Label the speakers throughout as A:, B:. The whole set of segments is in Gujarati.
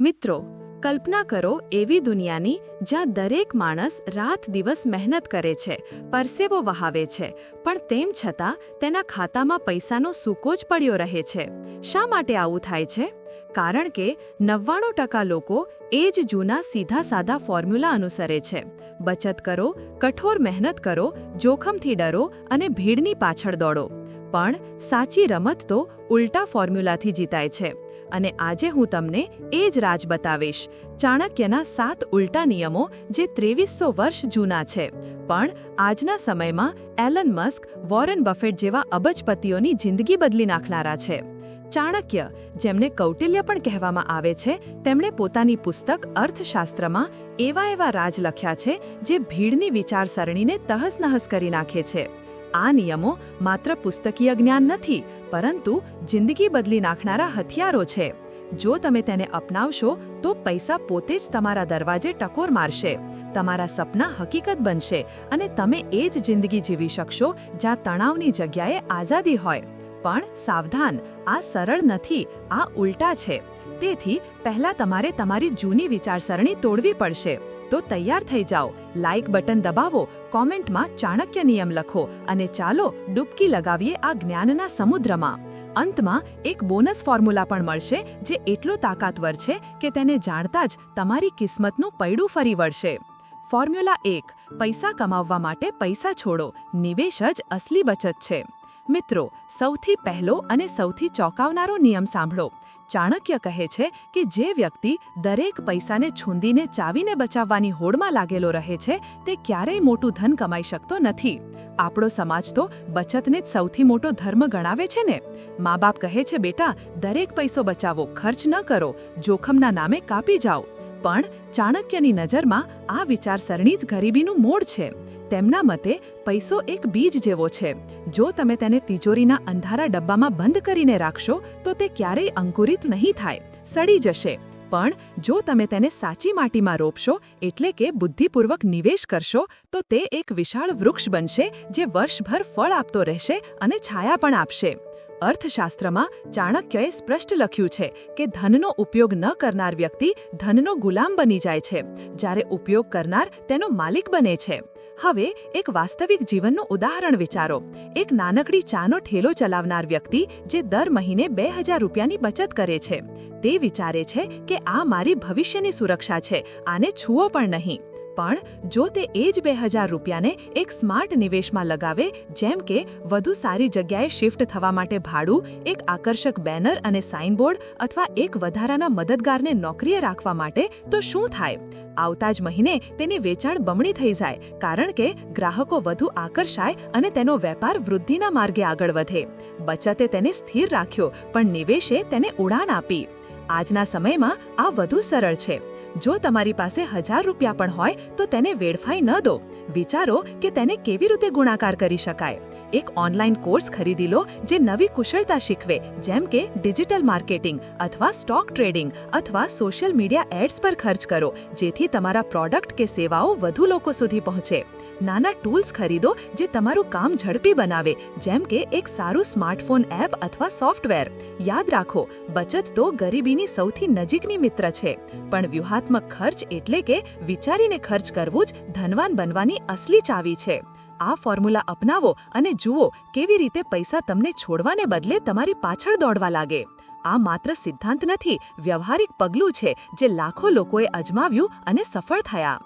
A: મિત્રો, કલ્પના કરો એવી દુનિયાની જ્યાં દરેક માણસ રાત દિવસ મહેનત કરે છે, પરસેવો વહાવે છે, પણ તેમ છતાં તેના ખાતામાં પૈસાનો સૂકો જ પડ્યો રહે છે. શા માટે આવું થાય છે? કારણ કે નવ્વાણું ટકા લોકો એ જ જૂના સીધા સાદા ફોર્મ્યુલા અનુસરે છે. બચત કરો, કઠોર મહેનત કરો, જોખમથી ડરો અને ભીડની પાછળ દોડો. પણ સાચી રમત તો ઉલટા ફોર્મ્યુલાથી જીતાય છે. અને આજે હું તમને એ જ રાજ બતાવીશ. ચાણક્યના સાત ઉલટા નિયમો જે ત્રેવીસો વર્ષ જૂના છે. પણ આજના સમયમાં એલન મસ્ક, વોરેન બફેટ જેવા અબજપતિઓની જિંદગી બદલી નાખનારા છે. ચાણક્ય, જેમને કૌટિલ્ય પણ કહેવામાં આવે છે, તેમણે પોતાની પુસ્તક અર્થશાસ્ત્રમાં એવા એવા રાજ લખ્યા છે જે ભીડની વિચારસરણીને તહસનહસ કરી નાખે છે. આ નિયમો માત્ર પુસ્તકીય જ્ઞાન નથી, પરંતુ જિંદગી બદલી નાખનારા હથિયારો છે. જો તમે તેને અપનાવશો, તો પૈસા પોતે જ તમારા દરવાજે ટકોર મારશે. તમારા સપના હકીકત બનશે અને તમે એ જ જિંદગી જીવી શકશો જ્યાં તણાવની જગ્યાએ આઝાદી હોય. પણ સાવધાન, આ સરળ નથી, આ ઉલટા છે. તેથી પહેલા તમારે તમારી જૂની વિચારસરણી તોડવી પડશે. તો તૈયાર થઈ જાઓ. લાઇક બટન દબાવો. કોમેન્ટમાં ચાણક્ય નિયમ લખો અને ચાલો ડૂબકી લગાવીએ આ જ્ઞાનના સમુદ્રમાં. અંતમાં એક બોનસ ફોર્મ્યુલા પણ મળશે જે એટલો તાકાતવર છે કે તેને જાણતા જ તમારી કિસ્મતનું પૈડું ફરી વળશે. ફોર્મ્યુલા એક, પૈસા કમાવવા માટે પૈસા છોડો. નિવેશ જ અસલી બચત છે. મિત્રો, સૌથી પહેલો અને સૌથી ચોંકાવનારો નિયમ સાંભળો. ચાણક્ય કહે છે કે જે વ્યક્તિ દરેક પૈસાને છૂંદીને ચાવીને બચાવવાની હોડમાં લાગેલો રહે છે, તે ક્યારેય મોટું ધન કમાઈ શકતો નથી. આપણો સમાજ તો બચતને જ સૌથી મોટો ધર્મ ગણાવે છે ને. મા બાપ કહે છે, બેટા, દરેક પૈસો બચાવો, ખર્ચ ન કરો, જોખમના નામે કાપી જાઓ. પણ ચાણક્યની નજરમાં આ વિચારસરણી જ ગરીબીનું મૂળ છે. તેમના મતે પૈસો એક બીજ જેવો છે. જો તમે તેને તિજોરીના અંધારા ડબ્બામાં બંધ કરીને રાખશો, તો તે ક્યારેય અંકુરિત નહીં થાય, સડી જશે. પણ જો તમે તેને સાચી માટીમાં રોપશો, એટલે કે બુદ્ધિપૂર્વક નિવેશ કરશો, તો તે એક વિશાળ વૃક્ષ બનશે જે વર્ષભર ફળ આપતો રહેશે અને છાયા પણ આપશે. અર્થશાસ્ત્રમાં ચાણક્યએ સ્પષ્ટ લખ્યું છે કે ધનનો ઉપયોગ ન કરનાર વ્યક્તિ ધનનો ગુલામ બની જાય છે. જ્યારે ઉપયોગ કરનાર તેનો માલિક બને છે. હવે એક વાસ્તવિક જીવનનું ઉદાહરણ વિચારો. એક નાનકડી ચાનો ઠેલો ચલાવનાર વ્યક્તિ જે દર મહિને બે હજાર રૂપિયાની બચત કરે છે. તે વિચારે છે કે આ મારી ભવિષ્યની સુરક્ષા છે, આને છુઓ પણ નહીં. પણ જો તે એ જ બે હજાર રૂપિયાને એક સ્માર્ટ નિવેશમાં લગાવે, જેમ કે વધુ સારી જગ્યાએ શિફ્ટ થવા માટે ભાડું, એક આકર્ષક બેનર અને સાઇનબોર્ડ અથવા એક વધારાના મદદગારને નોકરીએ રાખવા માટે, તો શું થાય? આવતા જ મહિને તેની વેચાણ બમણી થઈ જાય, કારણ કે ગ્રાહકો વધુ આકર્ષાય અને તેનો વેપાર વૃદ્ધિના માર્ગે આગળ વધે. બચતે તેને સ્થિર રાખ્યો, પણ નિવેશે તેને ઉડાન આપી. આજના સમયમાં આ વધુ સરળ છે. જો તમારી પાસે હજાર રૂપિયા પણ હોય, તો તેને વેડફાઈ ન દો. વિચારો કે તેને કેવી રીતે ગુણાકાર કરી શકાય. એક ઓનલાઈન કોર્સ ખરીદી લો, જે નવી કુશળતા શીખવે, જેમ કે ડિજિટલ માર્કેટિંગ અથવા સ્ટોક ટ્રેડિંગ અથવા સોશિયલ મીડિયા એડ્સ પર ખર્ચ કરો, જેથી તમારા પ્રોડક્ટ કે સેવાઓ વધુ લોકો સુધી પહોંચે. નાના ટૂલ્સ ખરીદો જે તમારું કામ ઝડપી બનાવે, જેમ કે એક સારું સ્માર્ટફોન એપ અથવા સોફ્ટવેર. યાદ રાખો, બચત તો ગરીબીની સૌથી નજીકની મિત્ર છે, પણ વ્યૂહાત્મક ખર્ચ એટલે કે વિચારીને ખર્ચ કરવું જ ધનવાન બનવાની અસલી ચાવી છે. આ ફોર્મ્યુલા અપનાવો અને જુઓ કેવી રીતે પૈસા તમને છોડવાને બદલે તમારી પાછળ દોડવા લાગે. આ માત્ર સિદ્ધાંત નથી, વ્યવહારિક પગલું છે જે લાખો લોકોએ અજમાવ્યું અને સફળ થયા.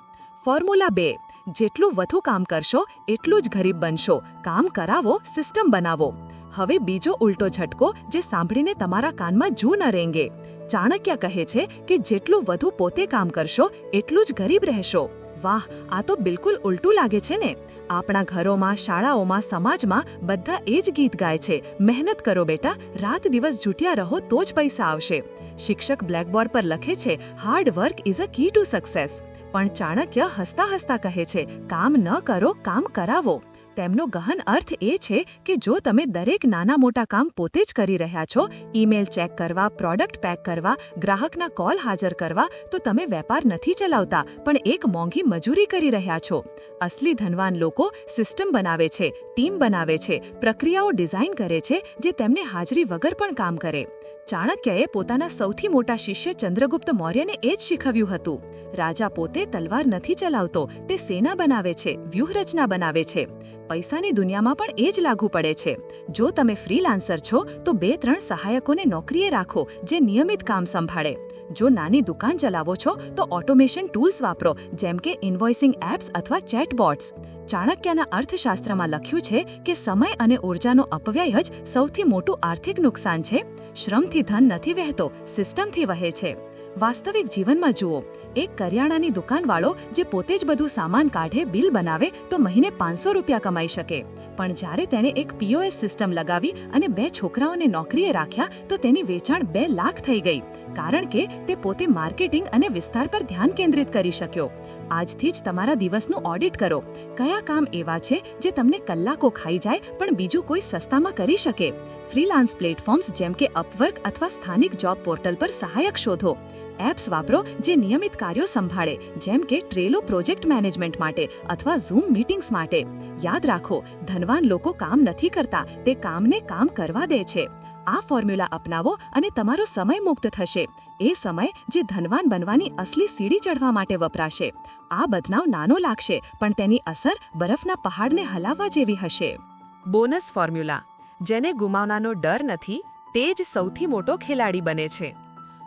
A: ફોર્મ્યુલા બે. જેટલું વધુ કામ કરશો, એટલું જ ગરીબ બનશો. કામ કરાવો, સિસ્ટમ બનાવો. હવે બીજો ઉલટો ઝટકો જે સાંભળીને તમારા કાનમાં જૂ ન રેંગે. ચાણક્ય કહે છે કે જેટલું વધુ પોતે કામ કરશો, એટલું જ ગરીબ રહેશો. વાહ, આ તો બિલકુલ ઉલટું લાગે છે ને. આપણા ઘરોમાં, શાળાઓમાં, સમાજમાં બધા એ જ ગીત ગાય છે. મહેનત કરો બેટા, રાત દિવસ જૂટ્યા રહો તો જ પૈસા આવશે. શિક્ષક બ્લેકબોર્ડ પર લખે છે hard work is a key to success પણ ચાણક્ય હસતા હસતા કહે છે, કામ ન કરો, કામ કરાવો. તેમનો ગહન અર્થ એ છે કે જો તમે દરેક નાના મોટા કામ પોતે જ કરી રહ્યા છો, ઈમેલ ચેક કરવા, પ્રોડક્ટ પેક કરવા, ગ્રાહકના કોલ હાજર કરવા, તો તમે વેપાર નથી ચલાવતા, પણ એક મોંઘી મજૂરી કરી રહ્યા છો. અસલી ધનવાન લોકો સિસ્ટમ બનાવે છે, ટીમ બનાવે છે, પ્રક્રિયાઓ ડિઝાઇન કરે છે, જે તેમને હાજરી વગર પણ કામ કરે. ચાણક્યએ પોતાના સૌથી મોટા શિષ્ય ચંદ્રગુપ્ત મૌર્યને એ જ શીખવ્યું હતું. રાજા પોતે તલવાર નથી ચલાવતો, તે સેના બનાવે છે, વ્યૂહરચના બનાવે છે. પૈસાની દુનિયામાં પણ એ જ લાગુ પડે છે. જો તમે ફ્રીલાન્સર છો, તો બે ત્રણ સહાયકોને નોકરીએ રાખો, જે નિયમિત કામ સંભાળે. જો નાની દુકાન ચલાવો છો, તો ઓટોમેશન ટૂલ્સ વાપરો, જેમ કે ઇન્વોઇસિંગ એપ્સ અથવા ચેટબોટ્સ. ચાણક્યના અર્થશાસ્ત્રમાં લખ્યું છે કે સમય અને ઉર્જાનો અપવ્યય જ સૌથી મોટું આર્થિક નુકસાન છે. શ્રમથી ધન નથી વહેતો સિસ્ટમથી વહે છે. વાસ્તવિક જીવનમાં જુઓ, એક કરિયાણાની દુકાનવાળો જે પોતે જ બધું સામાન કાઢે, બિલ બનાવે, તો મહિને પાંચસો રૂપિયા કમાઈ શકે. પણ જ્યારે તેણે એક પીઓએસ સિસ્ટમ લગાવી અને બે છોકરાઓને નોકરીએ રાખ્યા, તો તેની વેચાણ બે લાખ થઈ ગઈ. કારણ કે તે પોતે માર્કેટિંગ અને વિસ્તાર પર ધ્યાન કેન્દ્રિત કરી શક્યો. આજથી જ તમારા દિવસનું ઓડિટ કરો. કયા કામ એવા છે જે તમને કલાકો ખાઈ જાય પણ બીજું કોઈ સસ્તામાં કરી શકે? ફ્રીલાન્સ પ્લેટફોર્મ્સ જેમ કે અપવર્ક અથવા સ્થાનિક જોબ પોર્ટલ પર સહાયક શોધો. એપ્સ વાપરો જે નિયમિત કાર્યો સંભાળે, જેમ કે ટ્રેલો પ્રોજેક્ટ મેનેજમેન્ટ માટે અથવા ઝૂમ મીટિંગ્સ માટે. યાદ રાખો, ધનવાન લોકો કામ નથી કરતા, તે કામને કામ કરવા દે છે. આ ફોર્મ્યુલા અપનાવો અને તમારો સમય મુક્ત થશે. એ સમય જે ધનવાન બનવાની અસલી સીડી ચડવા માટે વપરાશે. આ બદનાવ નાનો લાગશે, પણ તેની અસર બરફના પહાડને હલાવવા જેવી હશે.
B: Bonus formula. જેને ગુમાવવાનો ડર નથી, તે જ સૌથી મોટો ખેલાડી બને છે.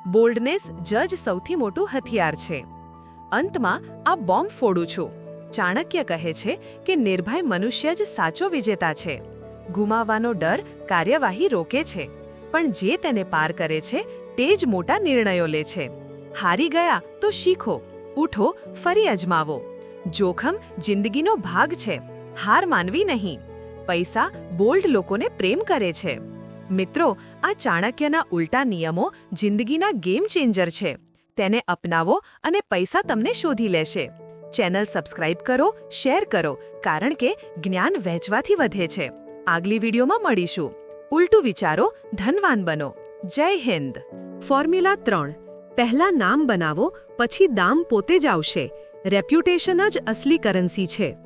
B: બોલ્ડનેસ જજ સૌથી મોટું હથિયાર છે. અંતમાં, આ બોમ્બ ફોડું છું. ચાણક્ય કહે છે કે નિર્ભય મનુષ્ય જ સાચો વિજેતા છે. ગુમાવવાનો ડર કાર્યવાહી રોકે છે. પણ જે તેને પાર કરે છે, તે જ મોટા નિર્ણયો લે છે. હારી ગયા તો શીખો, ઉઠો, ફરી અજમાવો. જોખમ જિંદગીનો ભાગ છે, હાર માનવી નહીં. પૈસા બોલ્ડ લોકોને પ્રેમ કરે છે. મિત્રો, આ ચાણક્યના ઉલટા નિયમો જિંદગીના ગેમ ચેન્જર છે. તેને અપનાવો અને પૈસા તમને શોધી લેશે. ચેનલ સબસ્ક્રાઇબ કરો, શેર કરો, કારણ કે જ્ઞાન વહેંચવાથી વધે છે. આગલી વિડીયોમાં મળીશું. ઉલટું વિચારો, ધનવાન બનો. જય હિન્દ. ફોર્મ્યુલા ત્રણ. પહેલા નામ બનાવો, પછી દામ પોતે જ આવશે. રેપ્યુટેશન જ અસલી કરન્સી છે.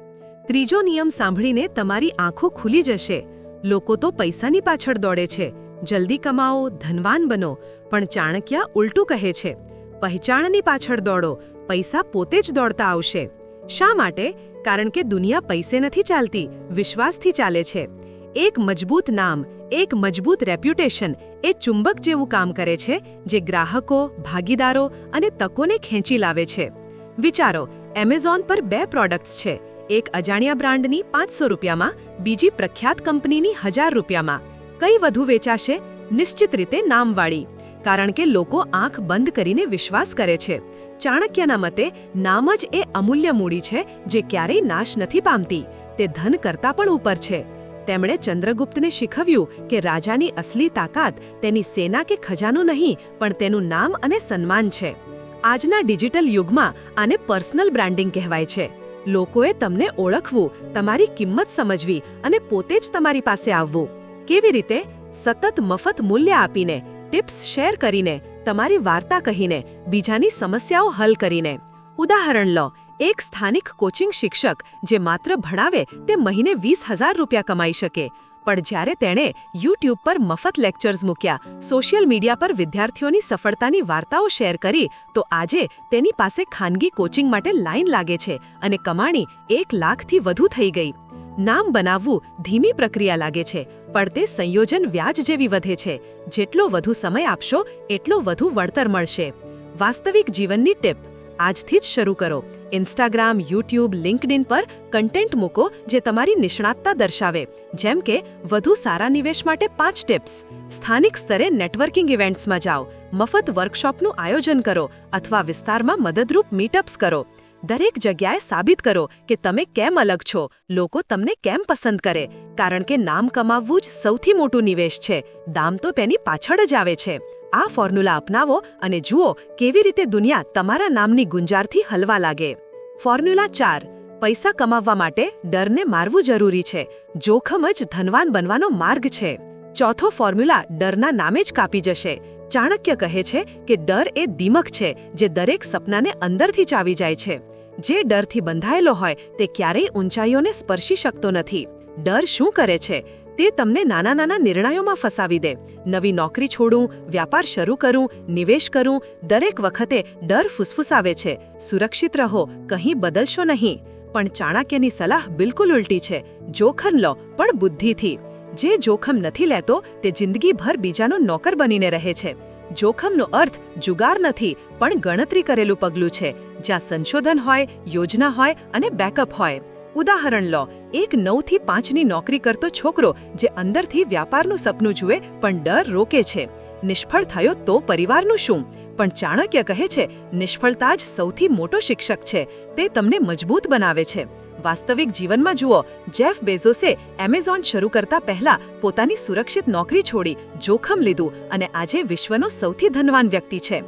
B: ત્રીજો નિયમ સાંભળીને તમારી આંખો ખુલી જશે. લોકો તો પૈસાની પાછળ દોડે છે. જલ્દી કમાઓ, ધનવાન બનો. પણ ચાણક્ય ઉલટું કહે છે. પહેચાણની પાછળ દોડો. પૈસા પોતે જ દોડતા આવશે. શા માટે? કારણ કે દુનિયા પૈસે નથી ચાલતી, વિશ્વાસથી ચાલે છે. એક મજબૂત નામ, એક મજબૂત રેપ્યુટેશન એ ચુંબક જેવું કામ કરે છે, જે ગ્રાહકો, ભાગીદારો અને તકોને ખેંચી લાવે છે. વિચારો એમેઝોન પર બે પ્રોડક્ટ્સ છે, એક અજાણ્યા બ્રાન્ડની પાંચસો રૂપિયામાં, બીજી પ્રખ્યાત કંપનીની હજાર રૂપિયામાં. કઈ વધુ વેચાશે? નિશ્ચિત રીતે નામવાળી. કારણ કે લોકો આંખ બંધ કરીને વિશ્વાસ કરે છે. ચાણક્યના મતે, નામ જ એ અમૂલ્ય મૂડી છે, જે ક્યારેય નાશ નથી પામતી. તે ધન કરતાં પણ ઉપર છે. તેમણે ચંદ્રગુપ્તને શીખવ્યું કે રાજાની અસલી તાકાત તેની સેના કે ખજાનું નહીં, પણ તેનું નામ અને સન્માન છે. આજના ડિજિટલ યુગમાં આને પર્સનલ બ્રાન્ડિંગ કહેવાય છે. લોકોએ તમને ઓળખવું, તમારી કિંમત સમજવી અને પોતે જ તમારી પાસે આવવું. કેવી રીતે? સતત મફત મૂલ્ય આપીને, ટિપ્સ શેર કરીને, તમારી વાર્તા કહીને, બીજાની સમસ્યાઓ હલ કરીને. ઉદાહરણ લો એક સ્થાનિક કોચિંગ શિક્ષક જે માત્ર ભણાવે તે મહિને વીસ હજાર રૂપિયા કમાઈ શકે. પણ જ્યારે તેણે યુટ્યુબ પર મફત લેક્ચર્સ મૂક્યા, સોશિયલ મીડિયા પર વિદ્યાર્થીઓની સફળતાની વાર્તાઓ શેર કરી, તો આજે તેની પાસે ખાનગી કોચિંગ માટે લાઈન લાગે છે અને કમાણી એક લાખથી વધુ થઈ ગઈ. નામ બનાવવું ધીમી પ્રક્રિયા લાગે છે, પણ તે સંયોજન વ્યાજ જેવી વધે છે. જેટલો વધુ સમય આપશો, એટલો વધુ વળતર મળશે. વાસ્તવિક જીવનની ટિપ, આજથી જ શરૂ કરો. ઇન્સ્ટાગ્રામ, યુટ્યુબ લિંકડિન પર કન્ટેન્ટ મૂકો જે તમારી નિષ્ણાતતા દર્શાવે. જેમ કે, વધુ સારા નિવેશ માટે પાંચ ટિપ્સ. સ્થાનિક સ્તરે નેટવર્કિંગ ઇવેન્ટ્સમાં જાઓ. મફત વર્કશોપનું આયોજન કરો અથવા વિસ્તારમાં મદદરૂપ મીટઅપ્સ કરો. દરેક જગ્યાએ સાબિત કરો કે તમે કેમ અલગ છો. લોકો તમને કેમ પસંદ કરે. કારણ કે નામ કમાવવું જ સૌથી મોટું નિવેશ છે. દામ તો તેની પાછળ જ આવે છે. આ ફોર્મ્યુલા અપનાવો અને જુઓ કેવી રીતે દુનિયા તમારા નામની ગુંજારથી હલવા લાગે. ફોર્મ્યુલા ચાર, પૈસા કમાવવા માટે ડરને મારવું જરૂરી છે. જોખમ જ ધનવાન બનવાનો માર્ગ છે. ચોથો ફોર્મ્યુલા ડરના નામે જ કાપી જશે. ચાણક્ય કહે છે કે ડર એ દીમક છે જે દરેક સપનાને અંદરથી ચાવી જાય છે. જે ડરથી બંધાયેલો હોય તે ક્યારેય ઊંચાઈઓને સ્પર્શી શકતો નથી. ડર શું કરે છે? તે તમને નાના નાના નિર્ણયોમાં ફસાવી દે. નવી નોકરી છોડું, વ્યાપાર શરૂ કરું, નિવેશ કરું, દરેક વખતે ડર ફૂસફૂસાવે છે. સુરક્ષિત રહો, કંઈ બદલશો નહીં. પણ ચાણક્યની સલાહ બિલકુલ ઉલટી છે. જોખમ લો, પણ બુદ્ધિથી. જે જોખમ નથી લેતો, તે જિંદગીભર બીજાનો નોકર બનીને રહે છે. જોખમનો અર્થ જુગાર નથી, પણ ગણતરી કરેલું પગલું છે. જ્યાં સંશોધન હોય, યોજના હોય અને બેકઅપ હોય. ઉદાહરણ લો, એક નવથી પાંચની નોકરી કરતો છોકરો જે અંદરથી વ્યાપારનું સપનું જુએ પણ ડર રોકે છે. નિષ્ફળ થયો તો પરિવારનું શું? પણ ચાણક્ય કહે છે, નિષ્ફળતા જ સૌથી મોટો શિક્ષક છે. તે તમને મજબૂત બનાવે છે. વાસ્તવિક જીવનમાં જુઓ, જેફ બેઝોસે એમેઝોન શરૂ કરતા પહેલા પોતાની સુરક્ષિત નોકરી છોડી જોખમ લીધું અને આજે વિશ્વનો સૌથી ધનવાન વ્યક્તિ છે.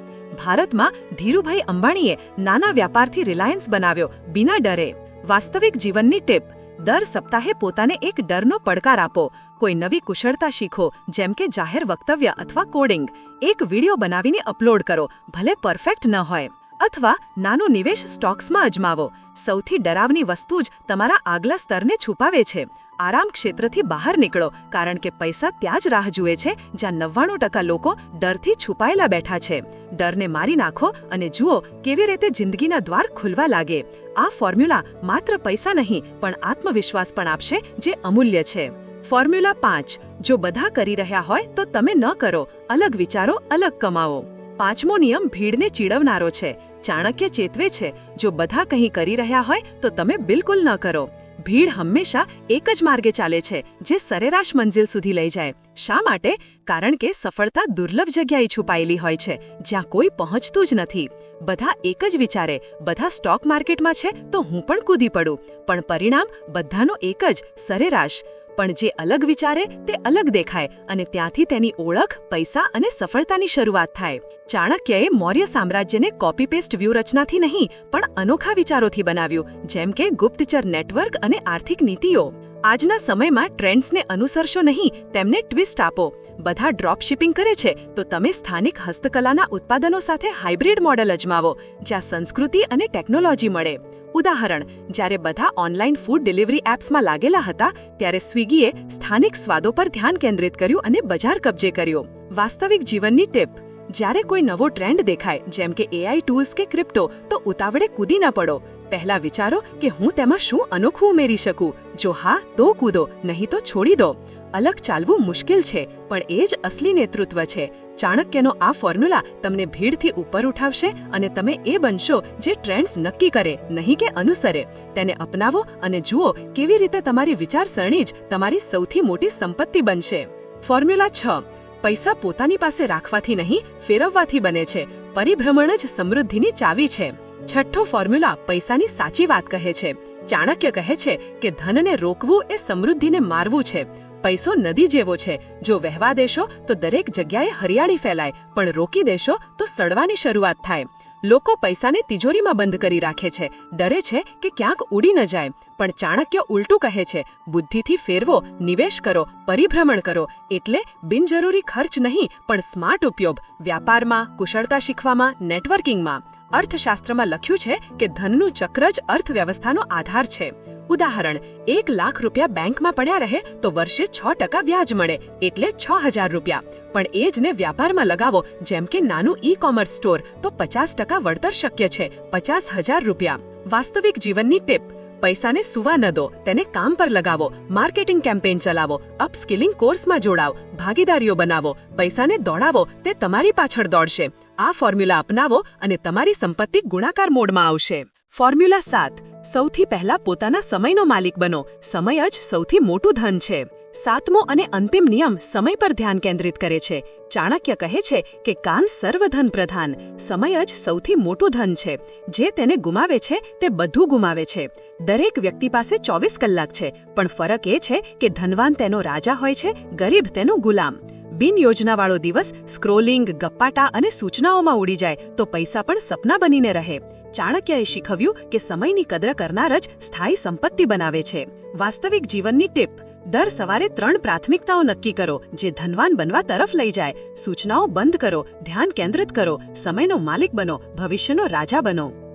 B: ભારતમાં ધીરુભાઈ અંબાણીએ નાના વ્યાપારથી રિલાયન્સ બનાવ્યો, બિના ડરે. વાસ્તવિક જીવનની ટીપ, દર સપ્તાહે પોતાને એક ડરનો પડકાર આપો. કોઈ નવી કુશળતા શીખો, જેમ કે જાહેર વક્તવ્ય અથવા કોડિંગ એક વિડિયો બનાવીને અપલોડ કરો, ભલે પરફેક્ટ ન હોય. અથવા નાનો નિવેશ સ્ટોક્સમાં અજમાવો. સૌથી ડરાવની વસ્તુ જ તમારા આગલા સ્તરને છુપાવે છે. આરામ ક્ષેત્રથી બહાર નીકળો, કારણ કે પૈસા ત્યાં જ રાહ જુએ છે, જ્યાં નવ્વાણું ટકા લોકો ડરથી છુપાયેલા બેઠા છે. ડરને મારી નાખો અને જુઓ કેવી રીતે જિંદગીના દ્વાર ખુલવા લાગે. આ ફોર્મ્યુલા માત્ર પૈસા નહીં, પણ આત્મવિશ્વાસ પણ આપશે, જે અમૂલ્ય છે. ફોર્મ્યુલા પાંચ, જો બધા કરી રહ્યા હોય, તો તમે ન કરો. અલગ વિચારો, અલગ કમાવો પાંચમો નિયમ, ભીડને ચીડવનારો છે. ચાણક્ય ચેતવે છે, જો બધા કંઈ કરી રહ્યા હોય, તો તમે બિલકુલ ન કરો. ભીડ હંમેશા એક જ માર્ગે ચાલે છે, જે સરેરાશ મંઝિલ સુધી લઈ જાય. શા માટે? કારણ કે સફળતા દુર્લભ જગ્યાએ છુપાયેલી હોય છે, જ્યાં કોઈ પહોંચતું જ નથી. બધા એક જ વિચારે, બધા સ્ટોક માર્કેટમાં છે, તો હું પણ કૂદી પડું. પણ પરિણામ બધાનો એક જ, સરેરાશ. પણ જે અલગ વિચારે તે અલગ દેખાય અને ત્યાંથી તેની ઓળખ, પૈસા અને સફળતાની શરૂઆત થાય. ચાણક્યએ મૌર્ય સામ્રાજ્યને કોપી પેસ્ટ વ્યૂહરચનાથી નહીં, પણ અનોખા વિચારોથી બનાવ્યું, જેમ કે ગુપ્તચર નેટવર્ક અને આર્થિક નીતિઓ. આજના સમયમાં ટ્રેન્ડ્સને અનુસરશો નહીં, તેમને ટ્વિસ્ટ આપો. બધા ડ્રોપ શિપિંગ કરે છે, તો તમે સ્થાનિક હસ્તકલાના ઉત્પાદનો સાથે હાઇબ્રિડ મોડેલ અજમાવો, જ્યાં સંસ્કૃતિ અને ટેકનોલોજી મળે. ઉદાહરણ, જ્યારે બધા ઓનલાઈન ફૂડ ડિલિવરી એપ્સમાં લાગેલા હતા, ત્યારે સ્વિગીએ સ્થાનિક સ્વાદો પર ધ્યાન કેન્દ્રિત કર્યું અને બજાર કબજે કર્યો. વાસ્તવિક જીવનની ટીપ, જ્યારે કોઈ નવો ટ્રેન્ડ દેખાય, જેમ કે એઆઈ ટૂલ્સ કે ક્રિપ્ટો, તો ઉતાવળે કૂદી ના પડો. પહેલા વિચારો કે હું તેમાં શું અનોખું ઉમેરી શકું? જો હા, તો કૂદો, નહીં તો છોડી દો. અલગ ચાલવું મુશ્કેલ છે, પણ એ જ અસલી નેતૃત્વ છે. ચાણક્યનો આ ફોર્મ્યુલા તમને ભીડથી ઉપર ઉઠાવશે અને તમે એ બનશો જે ટ્રેન્ડ્સ નક્કી કરે, નહીં કે અનુસરે. તેને અપનાવો અને જુઓ કેવી રીતે તમારી વિચારસરણી જ તમારી સૌથી મોટી સંપત્તિ બનશે. ફોર્મ્યુલા છ. પૈસા પોતાની પાસે રાખવાથી નહીં, ફેરવવાથી બને છે. પરિભ્રમણ જ સમૃદ્ધિની ચાવી છે. છઠ્ઠો ફોર્મ્યુલા પૈસાની સાચી વાત કહે છે. ચાણક્ય કહે છે કે ધનને રોકવું એ સમૃદ્ધિને મારવું છે. પૈસો નદી જેવો છે. જો વહેવા દેશો, તો દરેક જગ્યાએ હરિયાળી ફેલાય. પણ રોકી દેશો, તો સડવાની શરૂઆત થાય. લોકો પૈસાને તિજોરીમાં બંધ કરી રાખે છે. ડરે છે કે ક્યાંક ઉડી ન જાય. પણ ચાણક્ય ઉલટું કહે છે, બુદ્ધિથી ફેરવો, નિવેશ કરો, પરિભ્રમણ કરો. એટલે બિનજરૂરી ખર્ચ નહીં, પણ સ્માર્ટ ઉપયોગ. વ્યાપારમાં, કુશળતા શીખવામાં, નેટવર્કિંગમાં. અર્થશાસ્ત્રમાં લખ્યું છે કે ધનનું ચક્ર જ અર્થવ્યવસ્થાનો આધાર છે. ઉદાહરણ, એક લાખ રૂપિયા બેંકમાં પડ્યા રહે તો વર્ષે છ ટકા વ્યાજ મળે, એટલે છ હજાર રૂપિયા. પણ એ જ ને વ્યાપારમાં લગાવો, જેમ કે નાનું ઈ કોમર્સ સ્ટોર, તો પચાસ ટકા વળતર શક્ય છે, પચાસ હજાર રૂપિયા. વાસ્તવિક જીવનની ટીપ, પૈસાને સુવા ન દો, તેને કામ પર લગાવો, માર્કેટિંગ કેમ્પેન ચલાવો, અપસ્કિલિંગ કોર્સમાં જોડાવ ભાગીદારીઓ બનાવો, પૈસાને દોડાવો, તે તમારી પાછળ દોડશે. આ ફોર્મ્યુલા અપનાવો અને તમારી સંપત્તિ ગુણાકાર મોડમાં આવશે. ફોર્મ્યુલા સાત, સૌથી પહેલા પોતાના સમયનો માલિક બનો. સમય જ સૌથી મોટું ધન છે. સાતમો અને અંતિમ નિયમ સમય પર ધ્યાન કેન્દ્રિત કરે છે. ચાણક્ય કહે છે કે કાન સર્વધન પ્રધાન. સમય જ સૌથી મોટું ધન છે. જે તેને ગુમાવે છે, તે બધું ગુમાવે છે. દરેક વ્યક્તિ પાસે ચોવીસ કલાક છે, પણ ફરક એ છે કે ધનવાન તેનો રાજા હોય છે, ગરીબ તેનો ગુલામ. બિન યોજનાવાળો દિવસ સ્ક્રોલિંગ, ગપ્પાટા અને સૂચનાઓમાં ઉડી જાય, તો પૈસા પણ સપના બનીને રહે. ચાણક્યએ શીખવ્યું કે સમયની કદર કરનાર જ સ્થાયી સંપત્તિ બનાવે છે. વાસ્તવિક જીવનની ટીપ, દર સવારે ત્રણ પ્રાથમિકતાઓ નક્કી કરો, જે ધનવાન બનવા તરફ લઈ જાય. સૂચનાઓ બંધ કરો, ધ્યાન કેન્દ્રિત કરો, સમયનો માલિક બનો, ભવિષ્યનો રાજા બનો.